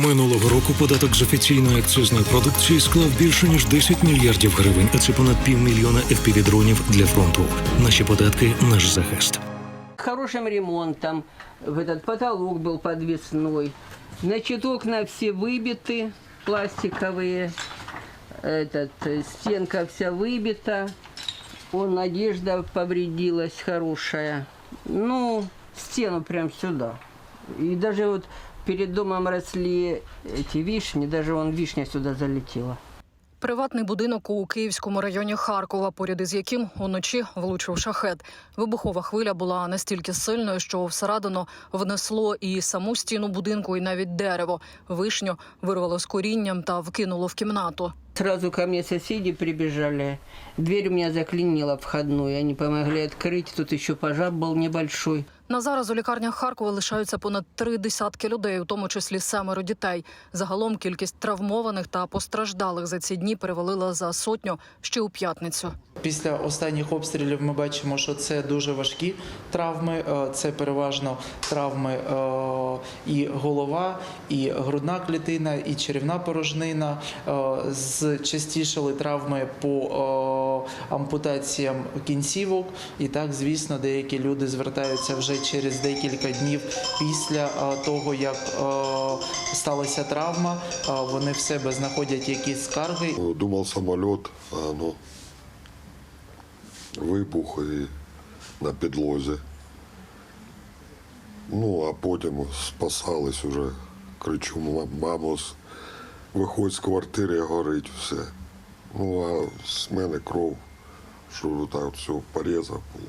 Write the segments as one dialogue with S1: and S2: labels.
S1: Минулого року податок з офіційної акцизної продукції склав більше ніж 10 мільярдів гривень, а це понад півмільйона FPV-дронів для фронту. Наші податки наш захист.
S2: хорошим ремонтом. В Этот потолок был подвесной. Значит, окна все выбиты, пластиковые. Этот, э, стенка вся выбита. Вон одежда повредилась хорошая. Ну, стену прям сюда. И даже вот перед домом росли эти вишни, даже вон вишня сюда залетела.
S3: Приватний будинок у Київському районі Харкова, поряд із яким уночі влучив шахет. Вибухова хвиля була настільки сильною, що всередину внесло і саму стіну будинку, і навіть дерево. Вишню вирвало з корінням та вкинуло в кімнату.
S2: Сразу ко мне соседи прибежали. Дверь у меня заклинила входную. Они помогли открыть. Тут еще пожар был небольшой.
S3: На зараз у лікарнях Харкова лишаються понад три десятки людей, у тому числі семеро дітей. Загалом кількість травмованих та постраждалих за ці дні перевалила за сотню ще у п'ятницю.
S4: Після останніх обстрілів ми бачимо, що це дуже важкі травми. Е, Це переважно травми е, і голова, і грудна клітина, і черевна порожнина. Е, Зчастішали травми по ампутаціям кінцівок. І так, звісно, деякі люди звертаються вже через декілька днів після того, як сталася травма. Вони в себе знаходять якісь скарги
S5: Думал самолет, а оно вибух і на підлозі. Ну, а потім спасались уже. Кричу, «Ма- мамо, виходь з квартири, горить все. Ну, а з мене кров, що так все порізав було.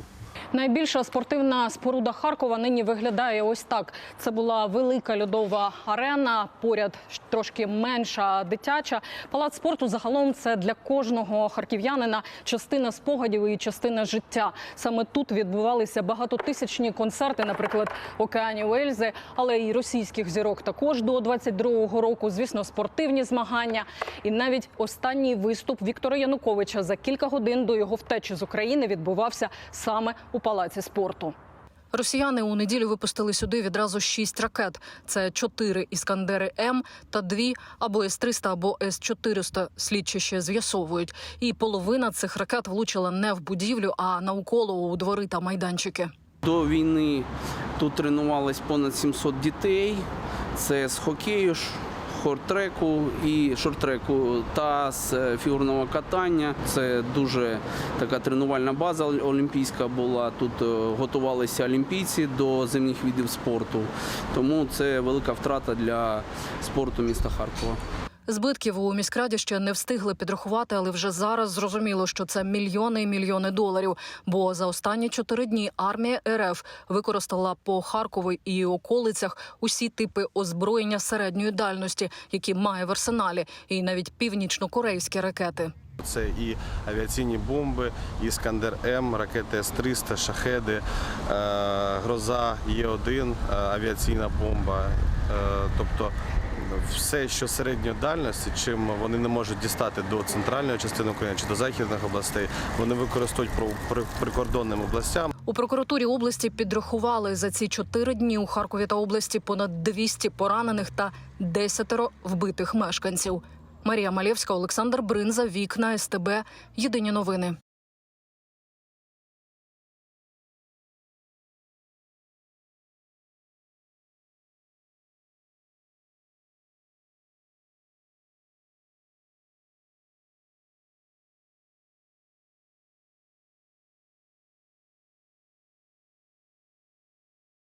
S3: Найбільша спортивна споруда Харкова нині виглядає ось так. Це була велика льодова арена, поряд трошки менша дитяча. Палац спорту загалом це для кожного харків'янина частина спогадів і частина життя. Саме тут відбувалися багатотисячні концерти, наприклад, океанів Ельзи, але й російських зірок також до 22-го року. Звісно, спортивні змагання. І навіть останній виступ Віктора Януковича за кілька годин до його втечі з України відбувався саме у палаці спорту. Росіяни у неділю випустили сюди відразу шість ракет. Це чотири іскандери М та дві або С-300, або С-400. Слідчі ще з'ясовують. І половина цих ракет влучила не в будівлю, а навколо у двори та майданчики.
S6: До війни тут тренувалось понад 700 дітей. Це з хокею, хорт-треку і шорт-треку та з е, фігурного катання. Це дуже така тренувальна база олімпійська була. Тут е, готувалися олімпійці до зимніх видів спорту. Тому це велика втрата для спорту міста Харкова.
S3: Збитків у міськраді ще не встигли підрахувати, але вже зараз зрозуміло, що це мільйони і мільйони доларів. Бо за останні чотири дні армія РФ використала по Харкову і околицях усі типи озброєння середньої дальності, які має в арсеналі, і навіть північно-корейські ракети.
S7: Це і авіаційні бомби, Іскандер М, ракети С-300, шахеди, е, гроза Є1, е, авіаційна бомба. Е, Тобто все, що середньої дальності, чим вони не можуть дістати до центральної частини України чи до західних областей, вони використовують прикордонним областям.
S3: У прокуратурі області підрахували за ці чотири дні у Харкові та області понад 200 поранених та 10 вбитих мешканців. Марія Малєвська, Олександр Бринза, Вікна, СТБ. Єдині новини.